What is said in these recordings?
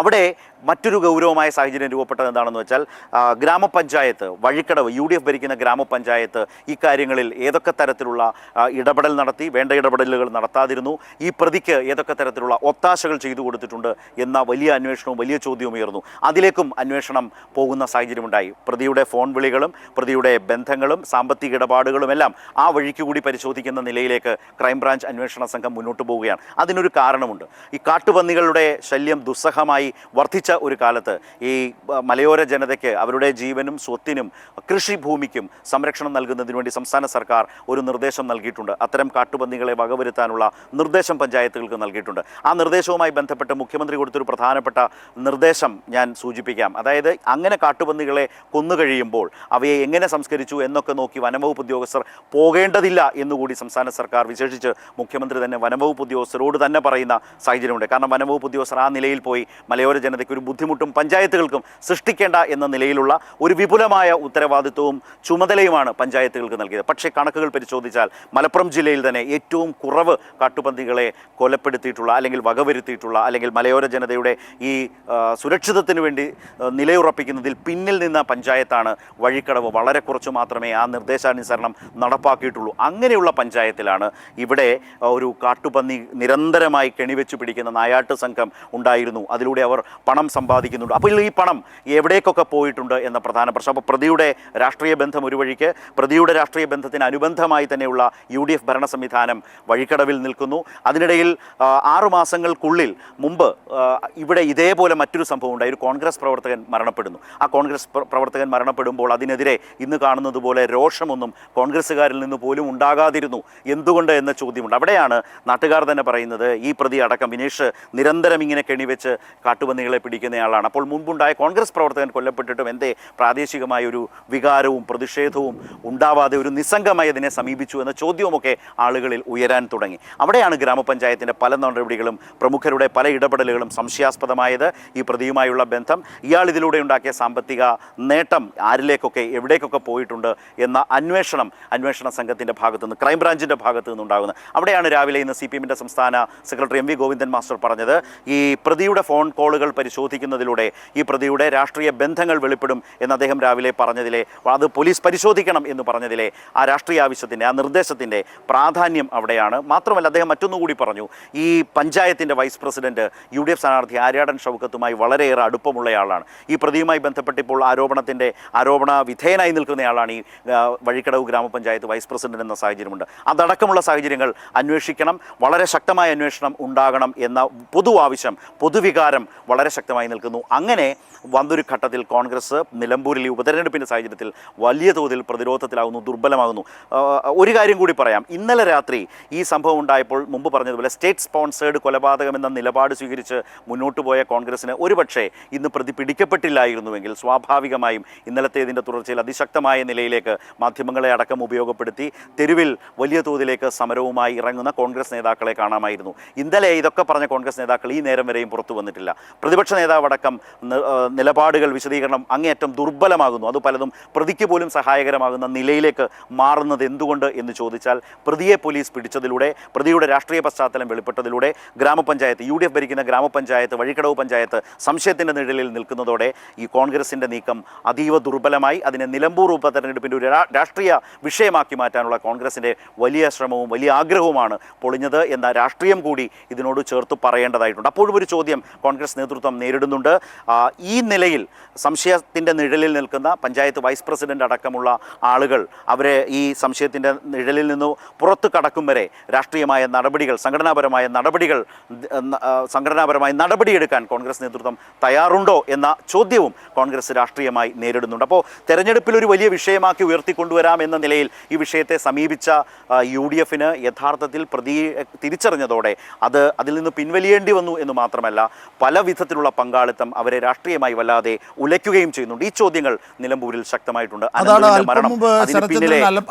അവിടെ മറ്റൊരു ഗൗരവമായ സാഹചര്യം രൂപപ്പെട്ടത് എന്താണെന്ന് വെച്ചാൽ ഗ്രാമപഞ്ചായത്ത് വഴിക്കടവ് യു ഡി എഫ് ഭരിക്കുന്ന ഗ്രാമപഞ്ചായത്ത് ഇക്കാര്യങ്ങളിൽ ഏതൊക്കെ തരത്തിലുള്ള ഇടപെടൽ നടത്തി വേണ്ട ഇടപെടലുകൾ നടത്താതിരുന്നു ഈ പ്രതിക്ക് ഏതൊക്കെ തരത്തിലുള്ള ഒത്താശകൾ ചെയ്തു കൊടുത്തിട്ടുണ്ട് എന്ന വലിയ അന്വേഷണവും വലിയ ചോദ്യവും ഉയർന്നു. അതിലേക്കും അന്വേഷണം പോകുന്ന സാഹചര്യമുണ്ടായി. പ്രതിയുടെ ഫോൺ വിളികളും പ്രതിയുടെ ബന്ധങ്ങളും സാമ്പത്തിക ഇടപാടുകളും എല്ലാം ആ വഴിക്ക് കൂടി പരിശോധിക്കുന്ന നിലയിലേക്ക് ക്രൈംബ്രാഞ്ച് അന്വേഷണ സംഘം മുന്നോട്ട് പോവുകയാണ്. അതിനൊരു കാരണമുണ്ട്. ഈ കാട്ടുപന്നികളുടെ ശല്യം ദുസ്സഹമായി വർദ്ധിച്ച ഒരു കാലത്ത് ഈ മലയോര ജനതയ്ക്ക് അവരുടെ ജീവനും സ്വത്തിനും കൃഷിഭൂമിക്കും സംരക്ഷണം നൽകുന്നതിന് വേണ്ടി സംസ്ഥാന സർക്കാർ ഒരു നിർദ്ദേശം നൽകിയിട്ടുണ്ട്. അത്തരം കാട്ടുപന്നികളെ വകവരുത്താനുള്ള നിർദ്ദേശം പഞ്ചായത്തുകൾക്ക് നൽകിയിട്ടുണ്ട്. ആ നിർദ്ദേശവുമായി ബന്ധപ്പെട്ട് മുഖ്യമന്ത്രി കൊടുത്തൊരു പ്രധാനപ്പെട്ട നിർദ്ദേശം ഞാൻ സൂചിപ്പിക്കാം. അതായത് അങ്ങനെ കാട്ടുപന്നികളെ കൊന്നുകഴിയുമ്പോൾ അവയെ എങ്ങനെ സംസ്കരിച്ചു എന്നൊക്കെ നോക്കി വനംവകുപ്പ് ഉദ്യോഗസ്ഥർ പോകേണ്ടതില്ല എന്നുകൂടി സംസ്ഥാന സർക്കാർ വിശേഷിച്ച് മുഖ്യമന്ത്രി തന്നെ വനംവകുപ്പ് ഉദ്യോഗസ്ഥരോട് തന്നെ പറയുന്ന സാഹചര്യമുണ്ട്. കാരണം വനംവകുപ്പ് ഉദ്യോഗസ്ഥർ ആ നിലയിൽ പോയി മലയോര ജനതയ്ക്ക് ഒരു ബുദ്ധിമുട്ടും പഞ്ചായത്തുകൾക്കും സൃഷ്ടിക്കേണ്ട എന്ന നിലയിലുള്ള ഒരു വിപുലമായ ഉത്തരവാദിത്വവും ചുമതലയുമാണ് പഞ്ചായത്തുകൾക്ക് നൽകിയത്. പക്ഷേ കണക്കുകൾ പരിശോധിച്ചാൽ മലപ്പുറം ജില്ലയിൽ തന്നെ ഏറ്റവും കുറവ് കാട്ടുപന്തികളെ കൊലപ്പെടുത്തിയിട്ടുള്ള അല്ലെങ്കിൽ വകവരുത്തിയിട്ടുള്ള അല്ലെങ്കിൽ മലയോര ജനതയുടെ ഈ സുരക്ഷിതത്തിന് വേണ്ടി നിലയുറപ്പിക്കുന്നതിൽ പിന്നിൽ നിന്ന പഞ്ചായത്താണ് വഴിക്കടവ്. വളരെ കുറച്ച് മാത്രമേ ആ നിർദ്ദേശാനുസരണം നടപ്പാക്കിയിട്ടുള്ളൂ. അങ്ങനെയുള്ള പഞ്ചായത്തിലാണ് ഇവിടെ ഒരു കാട്ടുപന്നി നിരന്തരമായി കെണിവെച്ച് പിടിക്കുന്ന നായാട്ട് സംഘം ഉണ്ടായിരുന്നു. അതിലൂടെ അവർ പണം സമ്പാദിക്കുന്നുണ്ട്. അപ്പോൾ ഈ പണം എവിടേക്കൊക്കെ പോയിട്ടുണ്ട് എന്ന പ്രധാന പ്രശ്നം. അപ്പോൾ പ്രതിയുടെ രാഷ്ട്രീയ ബന്ധം ഒരു വഴിക്ക് പ്രതിയുടെ രാഷ്ട്രീയ ബന്ധത്തിന് അനുബന്ധമായി തന്നെയുള്ള യു ഡി എഫ് ഭരണ സംവിധാനം വഴിക്കടവിൽ നിൽക്കുന്നു. അതിനിടയിൽ ആറുമാസങ്ങൾക്കുള്ളിൽ മാസങ്ങൾക്കുള്ളിൽ മുമ്പ് ഇവിടെ ഇതേപോലെ മറ്റൊരു സംഭവം ഉണ്ടായി. ഒരു കോൺഗ്രസ് പ്രവർത്തകൻ മരണപ്പെടുന്നു. ആ കോൺഗ്രസ് പ്രവർത്തകൻ മരണപ്പെടുമ്പോൾ അതിനെതിരെ ഇന്ന് കാണുന്നത് പോലെ രോഷമൊന്നും കോൺഗ്രസ്സുകാരിൽ നിന്ന് പോലും ഉണ്ടാകാതിരുന്നു. എന്തുകൊണ്ട് എന്ന ചോദ്യമുണ്ട്. അവിടെയാണ് നാട്ടുകാർ തന്നെ പറയുന്നത് ഈ പ്രതി അടക്കം വിനേഷ് നിരന്തരം ഇങ്ങനെ കെണിവെച്ച് കാട്ടുപന്നികളെ പിടിക്കുന്നയാളാണ്. അപ്പോൾ മുൻപുണ്ടായ കോൺഗ്രസ് പ്രവർത്തകൻ കൊല്ലപ്പെട്ടിട്ടും എന്തേ പ്രാദേശികമായ ഒരു വികാരവും പ്രതിഷേധവും ഉണ്ടാവാതെ ഒരു നിസ്സംഗമായി അതിനെ സമീപിച്ചു എന്ന ചോദ്യവുമൊക്കെ ആളുകളിൽ ഉയരാൻ തുടങ്ങി. അവിടെയാണ് ഗ്രാമപഞ്ചായത്തിന്റെ പല നടപടികളും പ്രമുഖരുടെ പല ഇടപെടലുകളും സംശയാസ്പദമായത്. ഈ പ്രതിയുമായുള്ള ബന്ധം ഇയാൾ ഇതിലൂടെ ഉണ്ടാക്കിയ സാമ്പത്തിക നേട്ടം ആരിലേക്കൊക്കെ എവിടേക്കൊക്കെ പോയിട്ടുണ്ട് എന്ന അന്വേഷണം അന്വേഷണ സംഘത്തിന്റെ ഭാഗത്തുനിന്ന് ക്രൈംബ്രാഞ്ചിന്റെ ഭാഗത്തു നിന്നുണ്ടാകുന്നത് അവിടെയാണ് രാവിലെ ഇന്ന് സി പി എമ്മിന്റെ സംസ്ഥാന secretary M V Govindan master പറഞ്ഞത്. ഈ പ്രതിയുടെ ഫോൺ കോളുകൾ പരിശോധിക്കുന്നതിലൂടെ ഈ പ്രതിയുടെ രാഷ്ട്രീയ ബന്ധങ്ങൾ വെളിപ്പെടും എന്ന് അദ്ദേഹം രാവിലെ പറഞ്ഞതിലെ അത് പോലീസ് പരിശോധിക്കണം എന്ന് പറഞ്ഞതിലെ ആ രാഷ്ട്രീയ ആവശ്യത്തിന്റെ ആ നിർദ്ദേശത്തിന്റെ പ്രാധാന്യം അവിടെയാണ്. മാത്രമല്ല അദ്ദേഹം മറ്റൊന്നുകൂടി പറഞ്ഞു ഈ പഞ്ചായത്തിന്റെ vice president U D F സ്ഥാനാർത്ഥി ആര്യാടൻ ഷൗക്കത്തുമായി വളരെയേറെ അടുപ്പമുള്ളയാളാണ് ഈ പ്രതിയുമായി ബന്ധപ്പെട്ട് ഇപ്പോൾ ആരോപണത്തിന്റെ ആരോപണ വിധേയനായി നിൽക്കുന്നയാളാണ് ഈ വഴിക്കടവ് ഗ്രാമപഞ്ചായത്ത് വൈസ് പ്രസിഡന്റ് എന്ന സാഹചര്യമുണ്ട്. അതടക്കമുള്ള സാഹചര്യങ്ങൾ അന്വേഷിക്കണം വളരെ ശക്തമായ അന്വേഷണം ഉണ്ടാകണം എന്ന പൊതു ആവശ്യം പൊതുവികാരം വളരെ ശക്തമായി നിൽക്കുന്നു. അങ്ങനെ വന്നൊരു ഘട്ടത്തിൽ കോൺഗ്രസ് നിലമ്പൂരിൽ ഈ ഉപതെരഞ്ഞെടുപ്പിന്റെ സാഹചര്യത്തിൽ വലിയ തോതിൽ പ്രതിരോധത്തിലാകുന്നു ദുർബലമാകുന്നു. ഒരു കാര്യം കൂടി പറയാം. ഇന്നലെ രാത്രി ഈ സംഭവം ഉണ്ടായപ്പോൾ മുമ്പ് പറഞ്ഞതുപോലെ സ്റ്റേറ്റ് സ്പോൺസേഡ് കൊലപാതകം എന്ന നിലപാട് സ്വീകരിച്ച് മുന്നോട്ട് പോയ കോൺഗ്രസിന് ഒരുപക്ഷെ ഇന്ന് പ്രതി പിടിക്കപ്പെട്ടില്ലായിരുന്നുവെങ്കിൽ സ്വാഭാവികമായും ഇന്നലത്തെ ഇതിന്റെ തുടർച്ചയിൽ അതിശക്തമായ നിലയിലേക്ക് മാധ്യമങ്ങളെ അടക്കം ഉപയോഗപ്പെടുത്തി തെരുവിൽ വലിയ തോതിലേക്ക് സമരവുമായി ഇറങ്ങുന്ന കോൺഗ്രസ് നേതാക്കളെ കാണാമായിരുന്നു. ഇന്നലെ ഇതൊക്കെ പറഞ്ഞ കോൺഗ്രസ് നേതാക്കൾ ഈ നേരം വരെയും പുറത്തു വന്നിട്ടില്ല. പ്രതിപക്ഷ നേതാവടക്കം നിലപാടുകൾ വിശദീകരണം അങ്ങേയറ്റം ദുർബലമാകുന്നു. അത് പലതും പ്രതിക്ക് പോലും സഹായകരമാകുന്ന നിലയിലേക്ക് മാറുന്നത് എന്തുകൊണ്ട് എന്ന് ചോദിച്ചാൽ പ്രതിയെ പോലീസ് പിടിച്ചതിലൂടെ പ്രതിയുടെ രാഷ്ട്രീയ പശ്ചാത്തലം വെളിപ്പെട്ടതിലൂടെ ഗ്രാമപഞ്ചായത്ത് യു ഡി എഫ് ഭരിക്കുന്ന ഗ്രാമപഞ്ചായത്ത് വഴിക്കടവ് പഞ്ചായത്ത് സംശയത്തിന്റെ നിഴലിൽ നിൽക്കുന്നതോടെ ഈ കോൺഗ്രസിന്റെ നീക്കം അതീവ ദുർബലമായി അതിനെ നിലമ്പൂർ ഉപതെരഞ്ഞെടുപ്പിന്റെ ഒരു രാഷ്ട്രീയ വിഷയമാക്കി മാറ്റാനുള്ള കോൺഗ്രസിന്റെ വലിയ ശ്രമവും വലിയ ആഗ്രഹവുമാണ് പൊളിഞ്ഞത് എന്ന രാഷ്ട്രീയം കൂടി ഇതിനോട് ചേർത്ത് പറയേണ്ടതായിട്ടുണ്ട്. അപ്പോഴും ഒരു ചോദ്യം കോൺഗ്രസ് നേതൃത്വം നേരിടുന്നുണ്ട്. ഈ നിലയിൽ സംശയത്തിന്റെ നിഴലിൽ നിൽക്കുന്ന പഞ്ചായത്ത് വൈസ് പ്രസിഡന്റ് അടക്കമുള്ള ആളുകൾ അവരെ ഈ സംശയത്തിന്റെ നിഴലിൽ നിന്ന് പുറത്തു കടക്കും വരെ രാഷ്ട്രീയമായ നടപടികൾ സംഘടനാപരമായ നടപടികൾ സംഘടനാപരമായ നടപടിയെടുക്കാൻ കോൺഗ്രസ് നേതൃത്വം തയ്യാറുണ്ടോ എന്ന ചോദ്യവും കോൺഗ്രസ് രാഷ്ട്രീയമായി നേരിടുന്നുണ്ട്. അപ്പോൾ തെരഞ്ഞെടുപ്പിൽ ഒരു വലിയ വിഷയമാക്കി ഉയർത്തിക്കൊണ്ടുവരാം എന്ന നിലയിൽ ഈ വിഷയത്തെ സമീപിച്ച യു ഡി എഫിന് യഥാർത്ഥത്തിൽ പ്രതി തിരിച്ചറിഞ്ഞതോടെ അത് അതിൽ നിന്ന് പിൻവലിയേണ്ടി വന്നു എന്ന് മാത്രമല്ല പല വിധത്തിലുള്ള പങ്കാളിത്തം അവരെ രാഷ്ട്രീയമായി വല്ലാതെ ഉലയ്ക്കുകയും ചെയ്യുന്നുണ്ട്. ഈ ചോദ്യങ്ങൾ നിലമ്പൂരിൽ ശക്തമായിട്ടുണ്ട്.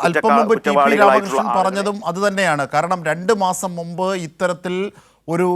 അല്പം മുമ്പ് പറഞ്ഞതും അത് തന്നെയാണ് കാരണം രണ്ട് മാസം മുമ്പ് ഇത്തരത്തിൽ ഒരു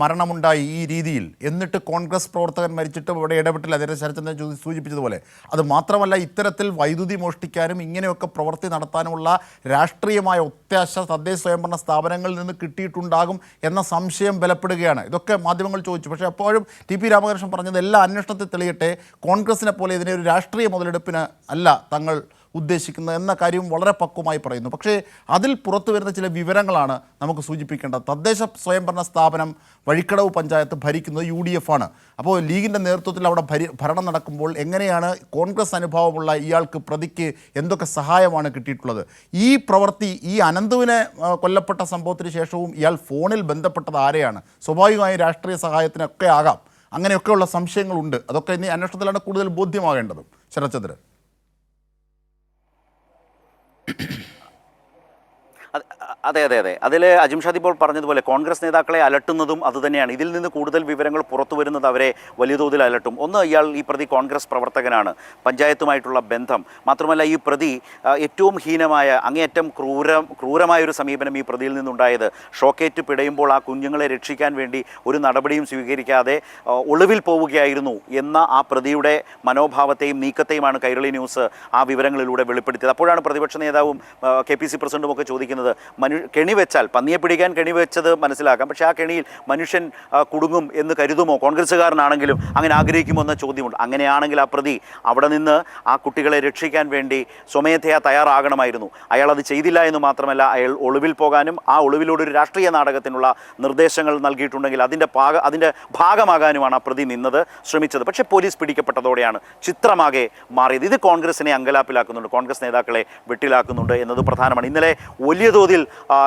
മരണമുണ്ടായി ഈ രീതിയിൽ. എന്നിട്ട് കോൺഗ്രസ് പ്രവർത്തകൻ മരിച്ചിട്ട് ഇവിടെ ഇടപെട്ടില്ല. നേരെ ശരചന്ദ്രൻ സൂചിപ്പിച്ചതുപോലെ. അത് മാത്രമല്ല ഇത്തരത്തിൽ വൈദ്യുതി മോഷ്ടിക്കാനും ഇങ്ങനെയൊക്കെ പ്രവൃത്തി നടത്താനുമുള്ള രാഷ്ട്രീയമായ ഒത്യാശ തദ്ദേശ സ്വയംഭരണ സ്ഥാപനങ്ങളിൽ നിന്ന് കിട്ടിയിട്ടുണ്ടാകും എന്ന സംശയം ബലപ്പെടുകയാണ്. ഇതൊക്കെ മാധ്യമങ്ങൾ ചോദിച്ചു. പക്ഷേ അപ്പോഴും ടി പി രാമകൃഷ്ണൻ പറഞ്ഞത് എല്ലാ അന്വേഷണത്തിൽ തെളിയട്ടെ കോൺഗ്രസിനെ പോലെ ഇതിനെ ഒരു രാഷ്ട്രീയ മുതലെടുപ്പിന് അല്ല തങ്ങൾ ഉദ്ദേശിക്കുന്നത് എന്ന കാര്യം വളരെ പക്വമായി പറയുന്നു. പക്ഷേ അതിൽ പുറത്തു വരുന്ന ചില വിവരങ്ങളാണ് നമുക്ക് സൂചിപ്പിക്കേണ്ടത്. തദ്ദേശ സ്വയംഭരണ സ്ഥാപനം വഴിക്കടവ് പഞ്ചായത്ത് ഭരിക്കുന്നത് യു ഡി എഫ് ആണ് അപ്പോൾ ലീഗിന്റെ നേതൃത്വത്തിൽ അവിടെ ഭരി ഭരണം നടക്കുമ്പോൾ എങ്ങനെയാണ് കോൺഗ്രസ് അനുഭവമുള്ള ഇയാൾക്ക് പ്രതിക്ക് എന്തൊക്കെ സഹായമാണ് കിട്ടിയിട്ടുള്ളത്? ഈ പ്രവൃത്തി ഈ അനന്തുവിനെ കൊല്ലപ്പെട്ട സംഭവത്തിന് ശേഷവും ഇയാൾ ഫോണിൽ ബന്ധപ്പെട്ടത് ആരെയാണ്? സ്വാഭാവികമായും രാഷ്ട്രീയ സഹായത്തിനൊക്കെ ആകാം. അങ്ങനെയൊക്കെയുള്ള സംശയങ്ങളുണ്ട്. അതൊക്കെ ഇനി അന്വേഷണത്തിലാണ് കൂടുതൽ ബോധ്യമാകേണ്ടതും. ശരത്ചന്ദ്രൻ. あ അത് അതെ അതെ. അതെ അതിൽ അജിം ഷാദ് ഇപ്പോൾ പറഞ്ഞതുപോലെ കോൺഗ്രസ് നേതാക്കളെ അലട്ടുന്നതും അതുതന്നെയാണ്. ഇതിൽ നിന്ന് കൂടുതൽ വിവരങ്ങൾ പുറത്തു വരുന്നത് അവരെ വലിയ തോതിൽ അലട്ടും. ഒന്ന് ഇയാൾ ഈ പ്രതി കോൺഗ്രസ് പ്രവർത്തകനാണ്. പഞ്ചായത്തുമായിട്ടുള്ള ബന്ധം. മാത്രമല്ല ഈ പ്രതി ഏറ്റവും ഹീനമായ അങ്ങേയറ്റം ക്രൂര ക്രൂരമായ ഒരു സമീപനം ഈ പ്രതിയിൽ നിന്നുണ്ടായത്. ഷോക്കേറ്റ് പിടയുമ്പോൾ ആ കുഞ്ഞുങ്ങളെ രക്ഷിക്കാൻ വേണ്ടി ഒരു നടപടിയും സ്വീകരിക്കാതെ ഒളിവിൽ പോവുകയായിരുന്നു എന്ന ആ പ്രതിയുടെ മനോഭാവത്തെയും നീക്കത്തെയുമാണ് കൈരളി ന്യൂസ് ആ വിവരങ്ങളിലൂടെ വെളിപ്പെടുത്തിയത്. അപ്പോഴാണ് പ്രതിപക്ഷ നേതാവും കെ പി സി പ്രസിഡന്റും ഒക്കെ ചോദിക്കുന്നത് മനു കെണി വെച്ചാൽ പന്നിയെ പിടിക്കാൻ കെണി വെച്ചത് മനസ്സിലാക്കാം. പക്ഷേ ആ കെണിയിൽ മനുഷ്യൻ കുടുങ്ങും എന്ന് കരുതുമോ? കോൺഗ്രസ്സുകാരനാണെങ്കിലും അങ്ങനെ ആഗ്രഹിക്കുമോ എന്ന ചോദ്യമുണ്ട്. അങ്ങനെയാണെങ്കിൽ ആ പ്രതി അവിടെ നിന്ന് ആ കുട്ടികളെ രക്ഷിക്കാൻ വേണ്ടി സ്വമേധയാ തയ്യാറാകണമായിരുന്നു. അയാൾ അത് ചെയ്തില്ല എന്ന് മാത്രമല്ല അയാൾ ഒളിവിൽ പോകാനും ആ ഒളിവിലൂടെ ഒരു രാഷ്ട്രീയ നാടകത്തിനുള്ള നിർദ്ദേശങ്ങൾ നൽകിയിട്ടുണ്ടെങ്കിൽ അതിന്റെ ഭാഗ അതിന്റെ ഭാഗമാകാനുമാണ് ആ പ്രതി നിന്നത് ശ്രമിച്ചത്. പക്ഷേ പോലീസ് പിടിക്കപ്പെട്ടതോടെയാണ് ചിത്രമാകെ മാറിയത്. ഇത് കോൺഗ്രസിനെ അങ്കലാപ്പിലാക്കുന്നുണ്ട്. കോൺഗ്രസ് നേതാക്കളെ വെട്ടിലാക്കുന്നുണ്ട് എന്നത് പ്രധാനമാണ്. ഇന്നലെ വലിയ തോതിൽ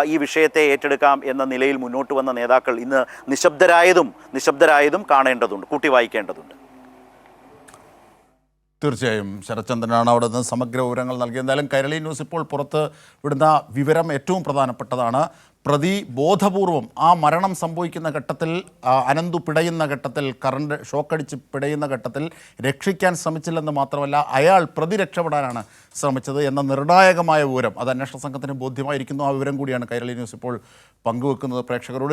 ഈ വിഷയത്തെ ഏറ്റെടുക്കാം എന്ന നിലയിൽ മുന്നോട്ട് വന്ന നേതാക്കൾ ഇന്ന് നിശബ്ദരായതും നിശബ്ദരായതും കാണേണ്ടതുണ്ട് കൂട്ടി വായിക്കേണ്ടതുണ്ട് തീർച്ചയായും ശരത്ചന്ദ്രനാണ് അവിടെ നിന്ന് സമഗ്ര വിവരങ്ങൾ നൽകിയത് എന്തായാലും കൈരളി ന്യൂസ് ഇപ്പോൾ പുറത്ത് വിടുന്ന വിവരം ഏറ്റവും പ്രധാനപ്പെട്ടതാണ്. പ്രതി ബോധപൂർവം ആ മരണം സംഭവിക്കുന്ന ഘട്ടത്തിൽ അനന്തു പിടയുന്ന ഘട്ടത്തിൽ കറണ്ട് ഷോക്കടിച്ച് പിടയുന്ന ഘട്ടത്തിൽ രക്ഷിക്കാൻ ശ്രമിച്ചില്ലെന്ന് മാത്രമല്ല അയാൾ പ്രതി രക്ഷപ്പെടാനാണ് ശ്രമിച്ചത് എന്ന നിർണായകമായ വിവരം. അത് അന്വേഷണ സംഘത്തിന് ബോധ്യമായിരിക്കുന്നു. ആ വിവരം കൂടിയാണ് കൈരളി ന്യൂസ് ഇപ്പോൾ പങ്കുവെക്കുന്നത് പ്രേക്ഷകരോട്.